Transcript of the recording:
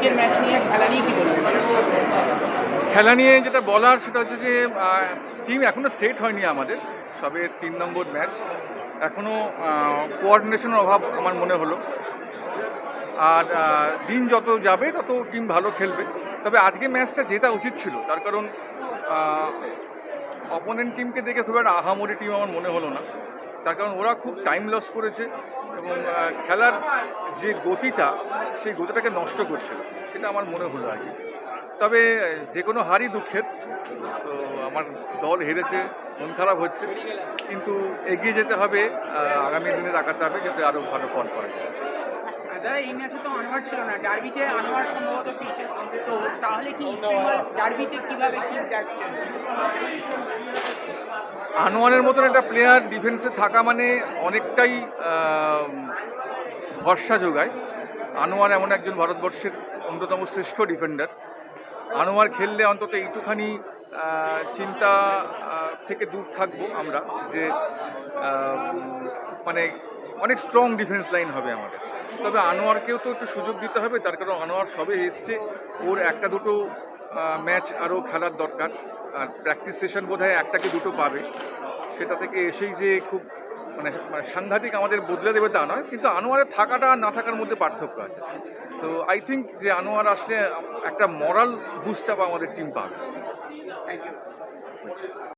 আজকের ম্যাচ নিয়ে খেলা নিয়ে কি খেলা নিয়ে যেটা বলার সেটা হচ্ছে যে টিম এখনও সেট হয়নি আমাদের। সবে তিন নম্বর ম্যাচ এখনও কোঅর্ডিনেশনের অভাব আমার মনে হলো। আর দিন যত যাবে, তত টিম ভালো খেলবে। তবে আজকে ম্যাচটা জেতা উচিত ছিল। তার কারণ অপোনেন্ট টিমকে দেখে খুব একটা আহামরি টিম আমার মনে হলো না। তার কারণ ওরা খুব টাইম লস করেছে। এবং খেলার যে গতিটা, সেই গতিটাকে নষ্ট করছিল সেটা আমার মনে হলো আর কি। তবে, যে কোনো হারই দুঃখের। তো আমার দল হেরেছে, মন খারাপ হচ্ছে। কিন্তু এগিয়ে যেতে হবে আগামী দিনে রাখাতে হবে যাতে আরও ভালো ফল করা যায়। তো ছিল না। আনোয়ার তাহলে কি কীভাবে আনোয়ারের মতন একটা প্লেয়ার ডিফেন্সে থাকা মানে অনেকটাই ভরসা যোগায়। আনোয়ার এমন একজন ভারতবর্ষের অন্যতম শ্রেষ্ঠ ডিফেন্ডার আনোয়ার খেললে অন্তত এইটুখানি চিন্তা থেকে দূর থাকব আমরা যে মানে অনেক স্ট্রং ডিফেন্স লাইন হবে আমাদের। তবে আনোয়ারকেও তো একটু সুযোগ দিতে হবে, তার কারণ আনোয়ার সবে এসছে। ওর একটা দুটো ম্যাচ আরও খেলার দরকার। আর প্র্যাকটিস সেশন বোধ হয় একটাকে দুটো পাবে। সেটা থেকে এসেই যে খুব মানে মানে সাংঘাতিক আমাদের বদলে দেবে তা নয়, কিন্তু আনোয়ারের থাকাটা না থাকার মধ্যে পার্থক্য আছে। তো আই থিঙ্ক যে আনোয়ার আসলে একটা মরাল বুস্ট আপ আমাদের টিম পাবে। Thank you